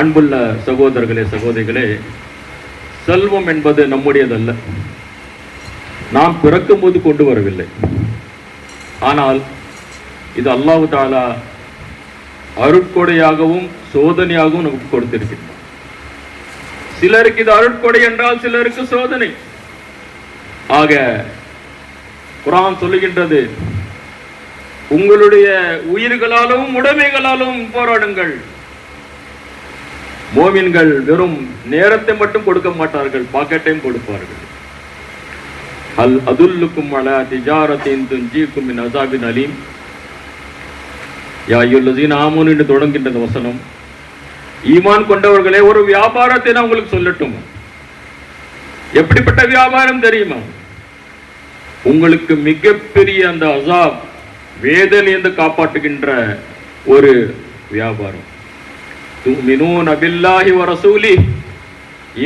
அன்புள்ள சகோதரர்களே சகோதரிகளே செல்வம் என்பது நம்முடையதல்ல. நாம் பிறக்கும்போது கொண்டு வரவில்லை. ஆனால் இது அல்லாஹு தாலா அருட்கொடையாகவும் சோதனையாகவும் நமக்கு கொடுத்திருக்கின்றார் சிலருக்கு இது அருட்கொடை என்றால் சிலருக்கு சோதனை. ஆக குரான் சொல்லுகின்றது உங்களுடைய உயிர்களாலும் உடைமைகளாலும் போராடுங்கள். மோமின்கள் வெறும் நேரத்தை மட்டும் கொடுக்க மாட்டார்கள் பாக்கெட்டையும் கொடுப்பார்கள். அல் அதுல்லுக்கும் அல திஜாரத்தின் துஞ்சிக்கும் மின் அசாபின் அலீம். யாயுள்ளதீன் ஐயுல்லதீன் ஆமோன் என்று தொடங்குகின்றது வசனம். ஈமான் கொண்டவர்களே ஒரு வியாபாரத்தை நான் உங்களுக்கு சொல்லட்டும். எப்படிப்பட்ட வியாபாரம் தெரியுமா? உங்களுக்கு மிகப்பெரிய அந்த அசாப் வேதனையிலிருந்து காப்பாற்றுகின்ற ஒரு வியாபாரம். துமினூன பில்லாஹி ரசூலி.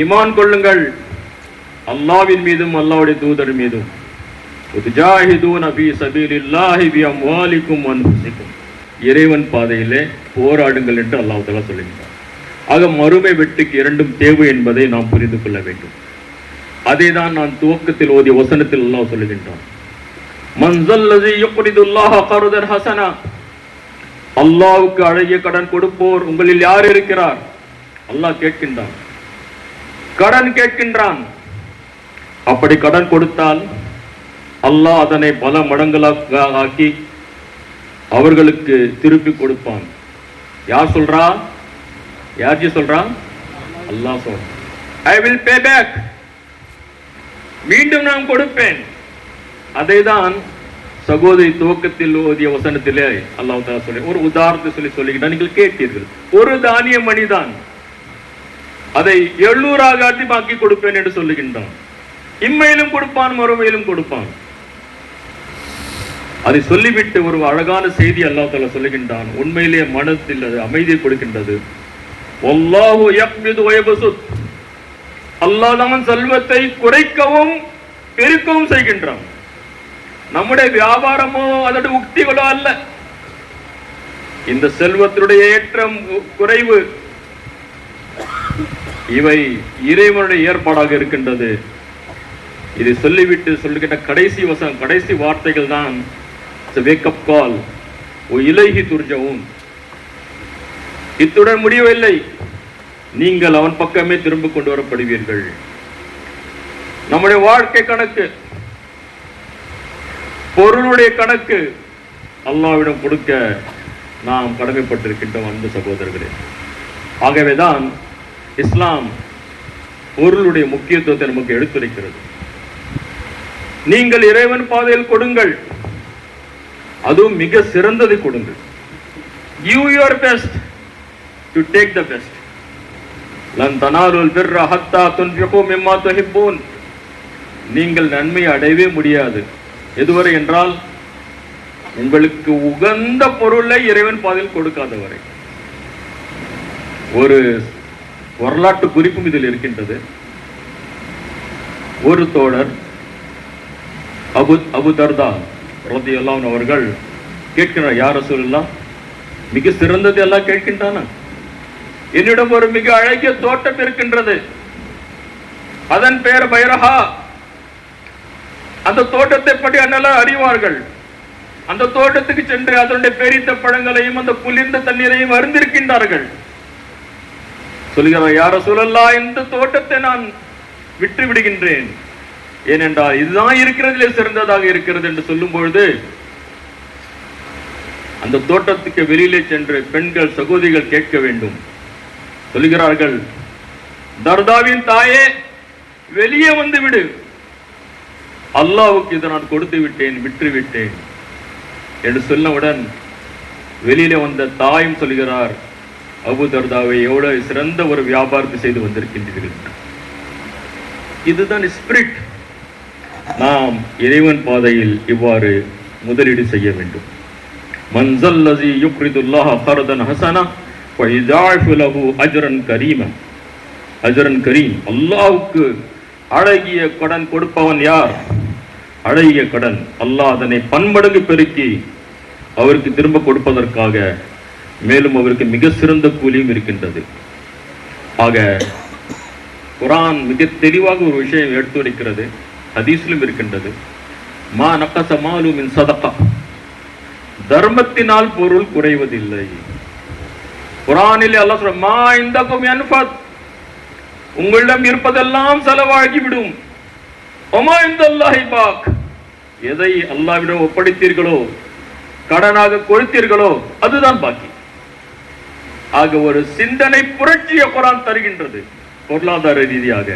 ஈமான் கொள்ளுங்கள். அல்லாஹ்வின் மீதும் அல்லாவுடைய தூதர் மீதும். அம்வாலிக்கும் இறைவன் பாதையிலே போராடுங்கள் என்று அல்லாஹ் தஆலா சொல்லுகிறார் ஆக மறுமை வெட்டுக்கு இரண்டும் தேவை என்பதை நாம் புரிந்து கொள்ள வேண்டும். அதை தான் நான் துவக்கத்தில் ஓதிய வசனத்தில் அல்லாஹ் சொல்லுகின்றான். மன்சல்லதி யுக்ரிதுல்லாஹ கருதர் ஹசனா அல்லாவுக்கு அழகிய கடன் கொடுப்போர் உங்களில் யார் இருக்கிறார்? அல்லாஹ் கேட்கின்றான். கடன் கேட்கின்றான். அப்படி கடன் கொடுத்தால் அல்லாஹ் அதனை பல மடங்களாக ஆக்கி அவர்களுக்கு திருப்பி கொடுப்பான். யார் சொல்றா? யார்ஜி சொல்றா? அல்லாஹ் சொல்றான். ஐ வில் பே பேக் மீண்டும் நான் கொடுப்பேன். அதை தான் சகோதரி துவக்கத்தில் ஓதிய வசனத்திலே அல்லாஹ் சொல்லி ஒரு உதாரணத்தை சொல்லி சொல்லுகிறார் நீங்கள் கேட்டீர்கள். ஒரு தானிய மணிதான் அதை எள்ளூராக ஆக்கி கொடுப்பேன் என்று சொல்லுகின்றான். இம்மையிலும் கொடுப்பான் மறுமையிலும் கொடுப்பான். அதை சொல்லிவிட்டு ஒரு அழகான செய்தி அல்லாஹ் தால சொல்லுகின்றான். உண்மையிலே மனத்தில் அது அமைதியை கொடுக்கின்றது. வல்லாஹு அல்லாஹ் அவன் செல்வத்தை குறைக்கவும் பெருக்கவும் செய்கின்றான். நம்முடைய வியாபாரமோ அதோட உக்திகளோ அல்ல. இந்த செல்வத்தினுடைய ஏற்றம் குறைவு. இவை இறைவனுடைய ஏற்பாடாக இருக்கின்றது. இதை சொல்லிவிட்டு சொல்லுகின்ற கடைசி வசம் கடைசி வார்த்தைகள் தான் வேக்கப் கால் ஓ இலகி துர்ஜவும் இத்துடன் முடியவில்லை. நீங்கள் அவன் பக்கமே திரும்ப கொண்டு வரப்படுவீர்கள். நம்முடைய வாழ்க்கை கணக்கு. பொருளுடைய கணக்கு அல்லாவிடம் கொடுக்க நாம் கடமைப்பட்டிருக்கின்றோம் அன்பு சகோதரர்களே. ஆகவேதான் இஸ்லாம் பொருளுடைய முக்கியத்துவத்தை நமக்கு எடுத்துரைக்கிறது. நீங்கள் இறைவன் பாதையில் கொடுங்கள். அதுவும் மிக சிறந்ததை கொடுங்கள். Give your best to take the best லன் தனாலுல் பிர்ர ஹத்தா துன்ஃபிகு மிம்மா துஹிப்பூன். நீங்கள் நன்மை அடையவே முடியாது. எதுவரை என்றால் உங்களுக்கு உகந்த பொருளை இறைவன் பாதையில் கொடுக்காத வரை ஒரு வரலாற்று குறிப்பும் இதில் இருக்கின்றது. ஒரு தோழர் அபு அபு தர்தா ரதி அவர்கள் கேட்கிறார் யார் சொல்லலாம் மிக சிறந்தது எல்லாம் கேட்கின்றன? என்னிடம் ஒரு மிக அழகிய தோட்டம் இருக்கின்றது. அதன் பெயர் பைரஹா. அந்த தோட்டத்தை பற்றி அண்ணலாம் அறிவார்கள். அந்த தோட்டத்துக்கு சென்று அதனுடைய பெரித்த பழங்களையும் அந்த குளிர்ந்த தண்ணீரையும் அறிந்திருக்கின்றார்கள் சொல்கிறார் யார சொல்லலா இந்த தோட்டத்தை நான் விட்டு விடுகின்றேன். ஏனென்றால் இதுதான் இருக்கிறதுல சிறந்ததாக இருக்கிறது என்று சொல்லும் பொழுது அந்த தோட்டத்துக்கு வெளியிலே சென்று பெண்கள் சகோதரிகள் கேட்க வேண்டும். சொல்கிறார்கள் தர்தாவின் தாயே வெளியே வந்து விடு. அல்லாவுக்கு இதை நான் கொடுத்து விட்டேன் விற்று விட்டேன் என்று சொன்னவுடன் வெளியில வந்த தாயும் சொல்கிறார் அபு தர்தாவை எவ்வளவு சிறந்த ஒரு வியாபாரத்தை செய்து வந்திருக்கின்றீர்கள். இதுதான் ஸ்பிரிட் நாம் இறைவன் பாதையில் இவ்வாறு முதலீடு செய்ய வேண்டும். மன்சல்லதி யுக்ரிதுல்லாஹ் கர்தன் ஹசனா ஃபைதாஃபு லஹு கரீமன் அஜரன் கரீம் அல்லாவுக்கு அழகிய கடன் கொடுப்பவன் யார்? அழகிய கடன் அல்லாஹ் அதனை பன்மடங்கு பெருக்கி அவருக்கு திரும்ப கொடுப்பதற்காக மேலும் அவருக்கு மிக சிறந்த கூலியும் இருக்கின்றது. ஆக குரான் மிக தெளிவாக ஒரு விஷயம் எடுத்துரைக்கிறது ஹதீஸ்லும் இருக்கின்றது. மா நக்கச மாலுமின் சதப்பா தர்மத்தினால் பொருள் குறைவதில்லை. குரானில் அல்ல சொல்ற மா இந்த உங்களிடம் இருப்பதெல்லாம் செலவாகிவிடும் ஒமா இந்த அல்லாஹி பாக் எதை அல்லாவிடம் ஒப்படைத்தீர்களோ கடனாக கொடுத்தீர்களோ அதுதான் பாக்கி. ஆக ஒரு சிந்தனை புரட்சிய குரான் தருகின்றது பொருளாதார ரீதியாக.